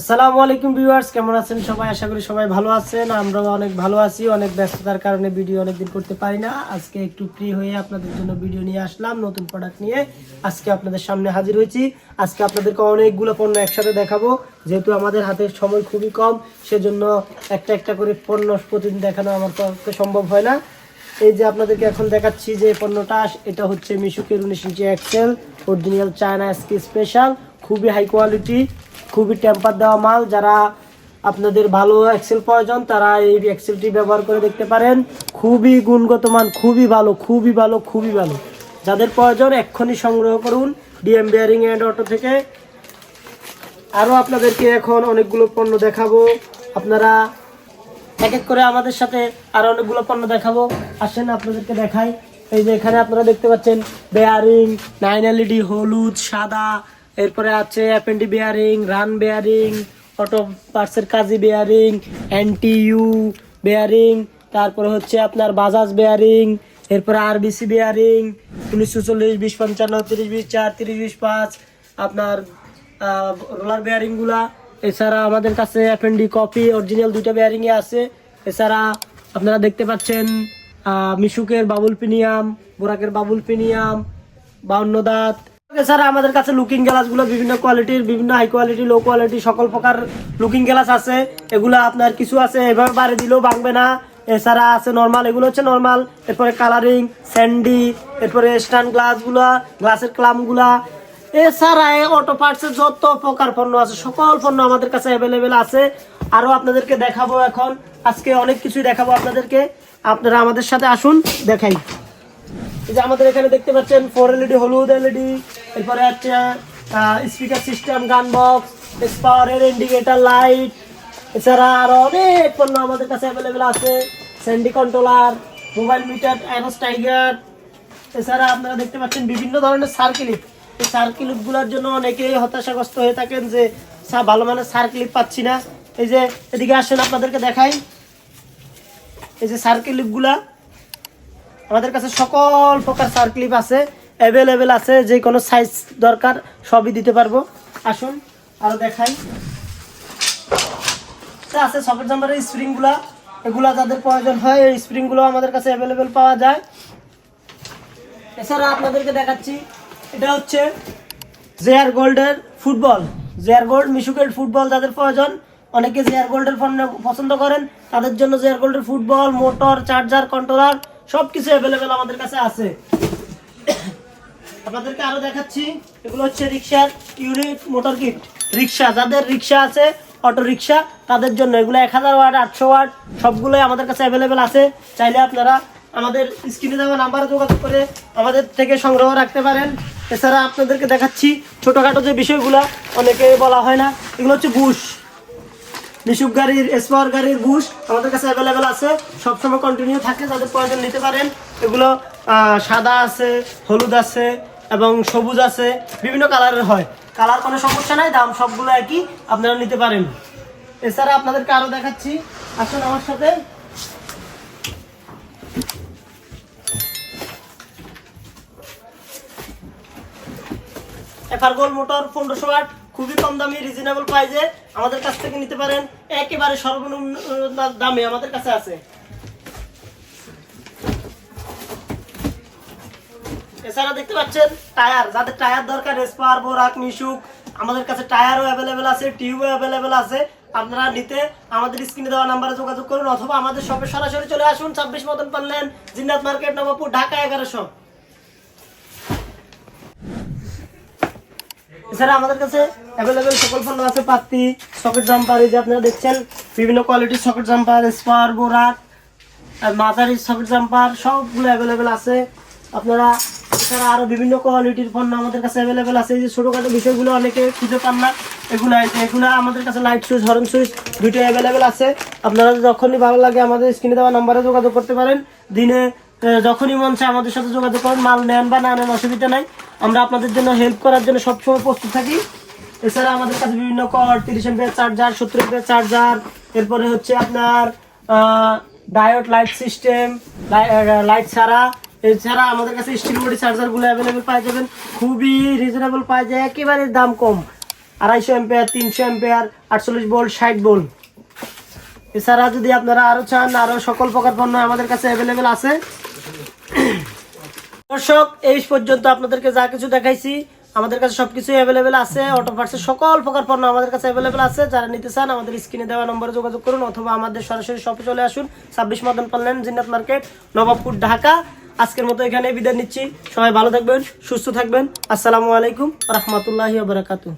আসসালামু আলাইকুম ভিউয়ার্স, কেমন আছেন সবাই? আশা করি সবাই ভালো আছেন। আমরাও অনেক ভালো আছি, অনেক ব্যস্ততার কারণে ভিডিও অনেকদিন করতে পারি না। আজকে একটু ফ্রি হয়ে আপনাদের জন্য ভিডিও নিয়ে আসলাম, নতুন প্রোডাক্ট নিয়ে। আজকে আপনাদের সামনে হাজির হয়েছি। আজকে আপনাদেরকে অনেকগুলো পণ্য একসাথে দেখাবো। যেহেতু আমাদের হাতে সময় খুবই কম, সেজন্য একটা একটা করে পণ্য প্রতিদিন দেখানো আমার পক্ষে সম্ভব হয় না। এই যে আপনাদেরকে এখন দেখাচ্ছি যে পণ্যটা, এটা হচ্ছে মিশুকের উনিশ ইঞ্চি এক্সেল অরিজিনাল চায়না স্কি স্পেশাল খুবই হাই কোয়ালিটি খুবই টেম্পার দেওয়া মাল, যারা আপনাদের ভালো এক্সেল প্রয়োজন, তারা এই এক্সেলটি ব্যবহার করে দেখতে পারেন। খুবই গুণগত মান, খুবই ভালো খুবই ভালো খুবই ভালো। যাদের প্রয়োজন, এক্ষুনি সংগ্রহ করুন ডিএম বিয়ারিং অ্যান্ড অটো থেকে। আরও আপনাদেরকে এখন অনেকগুলো পণ্য দেখাবো। আপনারা এক এক করে আমাদের সাথে আরও অনেকগুলো পণ্য দেখাবো। আসেন আপনাদেরকে দেখাই। এই যে এখানে আপনারা দেখতে পাচ্ছেন বেয়ারিং নাইন এলইডি হলুদ, সাদা এরপরে আছে অ্যাপেন্ডি bearing run bearing auto পার্সের Kazi bearing anti U bearing তারপরে হচ্ছে আপনার বাজাজ বেয়ারিং এরপরে আরবিসি বেয়ারিং উনিশশো চল্লিশ, বিশ পঞ্চান্ন, তিরিশ বিশ, চার, তিরিশ বিশ, পাঁচ, আপনার রোলার বেয়ারিংগুলা এছাড়া আমাদের কাছে এফএনডি কপি অরিজিনাল দুইটা বেয়ারিংয়ে আছে। এছাড়া আপনারা দেখতে পাচ্ছেন মিশুকের বাবুল পিনিয়াম বোরাকের বাবুল পিনিয়াম বাউন্ন দাঁত এছাড়া আমাদের কাছে লুকিং গ্লাসগুলো বিভিন্ন কোয়ালিটির বিভিন্ন হাই কোয়ালিটি লো কোয়ালিটি সকল প্রকার লুকিং গ্লাস আছে। এগুলো আপনার কিছু আছে, এভাবে বাড়ি দিলেও ভাঙবে না। এছাড়া আছে নর্মাল এগুলো হচ্ছে নর্মাল এরপরে কালারিং স্যান্ডি এরপরে স্ট্যান্ড গ্লাসগুলা গ্লাসের ক্লামগুলা। এছাড়া অটো পার্টসের যত প্রকার পণ্য আছে, সকল পণ্য আমাদের কাছে অ্যাভেলেবেল আছে। আরও আপনাদেরকে দেখাবো এখন। আজকে অনেক কিছুই দেখাবো আপনাদেরকে। আপনারা আমাদের সাথে আসুন, দেখাই। যে আমাদের এখানে দেখতে পাচ্ছেন ফোর এলইডি হলুদ এলইডি এরপরে আছে স্পিকার সিস্টেম গান বক্স পাওয়ারের ইন্ডিকেটার লাইট এছাড়া আরও অনেক পণ্য আমাদের কাছে অ্যাভেলেবেল আছে। স্যান্ডি কন্ট্রোলার মোবাইল মিটার অ্যানোস টাইগার এছাড়া আপনারা দেখতে পাচ্ছেন বিভিন্ন ধরনের সার্কিলিপ এই সার্কিলিপগুলোর জন্য অনেকেই হতাশাগ্রস্ত হয়ে থাকেন যে ভালো মানের সার্কিলিপ পাচ্ছি না। এই যে, এদিকে আসেন, আপনাদেরকে দেখাই। এই যে সার্কিলিপগুলা, আমাদের কাছে সকল প্রকার সার্কিলিপ আছে। অ্যাভেলেবেল আছে, যে কোনো সাইজ দরকার, সবই দিতে পারব। আসুন, আরও দেখাই। আছে সকেট জাম্পারের স্প্রিংগুলা। এগুলা যাদের প্রয়োজন হয়, এই স্প্রিংগুলো আমাদের কাছে অ্যাভেলেবেল পাওয়া যায়। এছাড়া আপনাদেরকে দেখাচ্ছি, এটা হচ্ছে জেয়ার গোল্ডের ফুটবল জেয়ার গোল্ড মিশুকের ফুটবল যাদের প্রয়োজন, অনেকে জেয়ার গোল্ডের ফোন পছন্দ করেন। তাদের জন্য জেয়ার গোল্ডের ফুটবল মোটর চার্জার কন্ট্রোলার সব কিছু অ্যাভেলেবেল আমাদের কাছে আছে। আপনাদেরকে আরও দেখাচ্ছি, এগুলো হচ্ছে রিক্সার ইউনিট মোটর কিট রিক্সা, যাদের রিক্সা আছে অটো রিক্সা তাদের জন্য এগুলো এক হাজার ওয়াট, আটশো ওয়াট, সবগুলোই আমাদের কাছে অ্যাভেলেবেল আছে। চাইলে আপনারা আমাদের স্ক্রিনে দেওয়া নাম্বারে যোগাযোগ করে আমাদের থেকে সংগ্রহ রাখতে পারেন। এছাড়া আপনাদেরকে দেখাচ্ছি, ছোটোখাটো যে বিষয়গুলো, অনেকে বলা হয় না, এগুলো হচ্ছে বুশ নিশুক গাড়ির এসপাওয়ার গাড়ির বুশ আমাদের কাছে অ্যাভেলেবেল আছে। সবসময় কন্টিনিউ থাকে, যাদের প্রয়োজন নিতে পারেন। এগুলো সাদা আছে, হলুদ আছে এবং সবুজ আছে, বিভিন্ন কালারের হয়। কালার কোনো সমস্যা নাই, দাম সবগুলো একই, আপনারা নিতে পারেন। এছাড়া আপনাদেরকে আরও দেখাচ্ছি। আসুন আমার সাথে। এফার গোল মোটর পনেরোশো আট, খুবই কম দামি রিজনেবল প্রাইজে আমাদের কাছ থেকে নিতে পারেন। একেবারে সর্বনিম্ন দামে আমাদের কাছে আছে। এছাড়া দেখতে পাচ্ছেন, টায়ার, যাদের টায়ার দরকার রেসপার বোরাক, মিশুক, আমাদের কাছে টায়ারও অ্যাভেলেবেল আছে, টিউবও অ্যাভেলেবেল আছে। আপনারা নিতে আমাদের স্ক্রিনে দেওয়া নাম্বারে যোগাযোগ করুন অথবা আমাদের শপে সরাসরি চলে আসুন। ছাব্বিশ মতন পারলেন জিন্নাত মার্কেট, নবাবপুর, ঢাকা এগারোশো। এছাড়া আমাদের কাছে অ্যাভেলেবেল সকল পণ্য আছে, পাত্তি সকেট জাম্পার এই যে আপনারা দেখছেন, বিভিন্ন কোয়ালিটির সকেট জাম্পার স্পার আর মাঝারি সকেট জাম্পার সবগুলো অ্যাভেলেবেল আছে। আপনারা এছাড়া আরও বিভিন্ন কোয়ালিটির পণ্য আমাদের কাছে অ্যাভেলেবেল আছে। এই যে ছোটোখাটো বিষয়গুলো অনেকে খুঁজে পান না, এগুলো এগুলো আমাদের কাছে লাইট সুইচ হরন সুইচ দুইটা অ্যাভেলেবেল আছে। আপনারা যখনই ভালো লাগে আমাদের স্ক্রিনে দেওয়া নাম্বারে যোগাযোগ করতে পারেন। দিনে যখনই মন চায় আমাদের সাথে যোগাযোগ করেন, মাল নেন বা না নেন, অসুবিধা নাই। আমরা আপনাদের জন্য হেল্প করার জন্য সবসময় প্রস্তুত থাকি। এছাড়া আমাদের কাছে বিভিন্ন কর তিরিশ এমপিয়ার চার্জার সত্তর এমপিয়ার চার্জার এরপরে হচ্ছে আপনার ডায়োড লাইট সিস্টেম লাইট ছাড়া। এছাড়া আমাদের কাছে স্টিল বডি চার্জারগুলো অ্যাভেলেবেল পাওয়া যাবেন। খুবই রিজনেবল পাওয়া যায়, একেবারে দাম কম। আড়াইশো এম্পেয়ার তিনশো এম্পেয়ার আটচল্লিশ বোল্ট ষাট বোল্ট এছাড়া যদি আপনারা আরও চান, আরও সকল প্রকার পণ্য আমাদের কাছে অ্যাভেলেবেল আছে। দর্শক, এই পর্যন্ত আপনাদেরকে যা কিছু দেখাইছি, আমাদের কাছে সবকিছু অ্যাভেলেবেল আছে। অটো পার্টসের সকল প্রকার পণ্য আমাদের কাছে অ্যাভেলেবেল আছে। যারা নিতে চান, আমাদের স্ক্রিনে দেওয়া নম্বরে যোগাযোগ করুন অথবা আমাদের সরাসরি শপে চলে আসুন। ছাব্বিশ মদন পাল্লেন জিন্নাত মার্কেট, নবাবপুর, ঢাকা। আজকের মতো এখানে বিদায় নিচ্ছি। সবাই ভালো থাকবেন, সুস্থ থাকবেন। আসসালামু আলাইকুম, রহমতুল্লাহি বারাকাতু